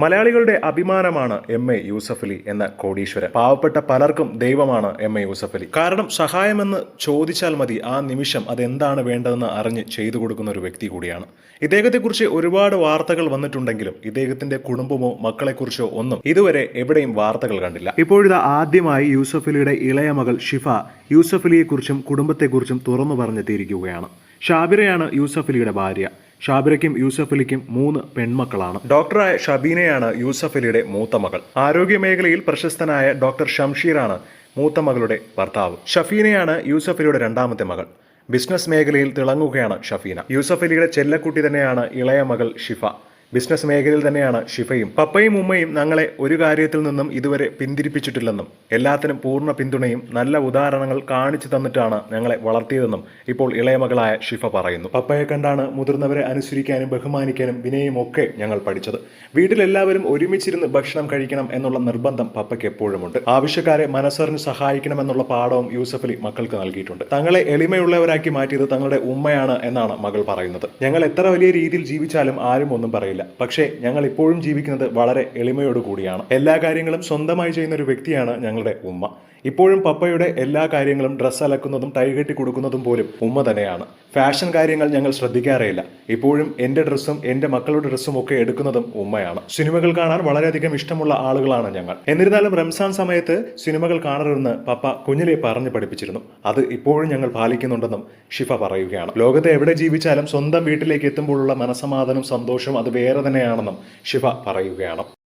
മലയാളികളുടെ അഭിമാനമാണ് M A Yusuffali എന്ന കോടീശ്വരൻ. പാവപ്പെട്ട പലർക്കും ദൈവമാണ് എം എ യൂസഫലി കാരണം സഹായമെന്ന് ചോദിച്ചാൽ മതി. ആ നിമിഷം അതെന്താണ് വേണ്ടതെന്ന് അറിഞ്ഞ് ചെയ്തു കൊടുക്കുന്ന ഒരു വ്യക്തി കൂടിയാണ്. ഇദ്ദേഹത്തെക്കുറിച്ച് ഒരുപാട് വാർത്തകൾ വന്നിട്ടുണ്ടെങ്കിലും ഇദ്ദേഹത്തിന്റെ കുടുംബമോ മക്കളെക്കുറിച്ചോ ഒന്നും ഇതുവരെ എവിടെയും വാർത്തകൾ കണ്ടില്ല. ഇപ്പോഴത്തെ ആദ്യമായി യൂസഫലിയുടെ ഇളയ മകൾ ഷിഫ യൂസഫലിയെക്കുറിച്ചും കുടുംബത്തെക്കുറിച്ചും തുറന്നു പറഞ്ഞെത്തിയിരിക്കുകയാണ്. ഷാബിറയാണ് യൂസഫലിയുടെ ഭാര്യ. ഷാബിറയ്ക്കും യൂസഫ് അലിക്കും മൂന്ന് പെൺമക്കളാണ്. ഡോക്ടറായ ഷബീനയാണ് യൂസഫ് അലിയുടെ മൂത്ത മകൾ. ആരോഗ്യ മേഖലയിൽ പ്രശസ്തനായ ഡോക്ടർ ഷംഷീറാണ് മൂത്ത മകളുടെ ഭർത്താവ്. ഷഫീനയാണ് യൂസഫ് അലിയുടെ രണ്ടാമത്തെ മകൾ. ബിസിനസ് മേഖലയിൽ തിളങ്ങുകയാണ് ഷഫീന. യൂസഫ് അലിയുടെ ചെല്ലക്കുട്ടി തന്നെയാണ് ഇളയ മകൾ ഷിഫ. ബിസിനസ് മേഖലയിൽ തന്നെയാണ് ഷിഫയും. പപ്പയും ഉമ്മയും ഞങ്ങളെ ഒരു കാര്യത്തിൽ നിന്നും ഇതുവരെ പിന്തിരിപ്പിച്ചിട്ടില്ലെന്നും എല്ലാത്തിനും പൂർണ പിന്തുണയും നല്ല ഉദാഹരണങ്ങൾ കാണിച്ചു തന്നിട്ടാണ് ഞങ്ങളെ വളർത്തിയതെന്നും ഇപ്പോൾ ഇളയ മകളായ ഷിഫ പറയുന്നു. പപ്പയെ കണ്ടാണ് മുതിർന്നവരെ അനുസരിക്കാനും ബഹുമാനിക്കാനും വിനയും ഒക്കെ ഞങ്ങൾ പഠിച്ചത്. വീട്ടിലെല്ലാവരും ഒരുമിച്ചിരുന്ന് ഭക്ഷണം കഴിക്കണം എന്നുള്ള നിർബന്ധം പപ്പയ്ക്ക് എപ്പോഴുമുണ്ട്. ആവശ്യക്കാരെ മനസ്സറിഞ്ഞ് സഹായിക്കണമെന്നുള്ള പാഠവും യൂസഫലി മക്കൾക്ക് നൽകിയിട്ടുണ്ട്. തങ്ങളെ എളിമയുള്ളവരാക്കി മാറ്റിയത് തങ്ങളുടെ ഉമ്മയാണ് എന്നാണ് മകൾ പറയുന്നത്. ഞങ്ങൾ എത്ര വലിയ രീതിയിൽ ജീവിച്ചാലും ആരും ഒന്നും പറയില്ല. പക്ഷേ ഞങ്ങൾ ഇപ്പോഴും ജീവിക്കുന്നത് വളരെ എളിമയോട് കൂടിയാണ്. എല്ലാ കാര്യങ്ങളും സ്വന്തമായി ചെയ്യുന്ന ഒരു വ്യക്തിയാണ് ഞങ്ങളുടെ ഉമ്മ. ഇപ്പോഴും പപ്പയുടെ എല്ലാ കാര്യങ്ങളും ഡ്രസ്സ് അലക്കുന്നതും ടൈ കെട്ടി കൊടുക്കുന്നതും പോലും ഉമ്മ തന്നെയാണ്. ഫാഷൻ കാര്യങ്ങൾ ഞങ്ങൾ ശ്രദ്ധിക്കാറേയില്ല. ഇപ്പോഴും എന്റെ ഡ്രസ്സും എന്റെ മക്കളുടെ ഡ്രസ്സും ഒക്കെ എടുക്കുന്നതും ഉമ്മയാണ്. സിനിമകൾ കാണാൻ വളരെയധികം ഇഷ്ടമുള്ള ആളുകളാണ് ഞങ്ങൾ. എന്നിരുന്നാലും റംസാൻ സമയത്ത് സിനിമകൾ കാണരുതെന്ന് പപ്പ കുഞ്ഞിലെ പറഞ്ഞു പഠിപ്പിച്ചിരുന്നു. അത് ഇപ്പോഴും ഞങ്ങൾ പാലിക്കുന്നുണ്ടെന്നും ഷിഫ പറയുകയാണ്. ലോകത്തെ എവിടെ ജീവിച്ചാലും സ്വന്തം വീട്ടിലേക്ക് എത്തുമ്പോഴുള്ള മനസമാധാനം സന്തോഷം അത് വേറെ തന്നെയാണെന്നും ശിവ പറയുകയാണ്.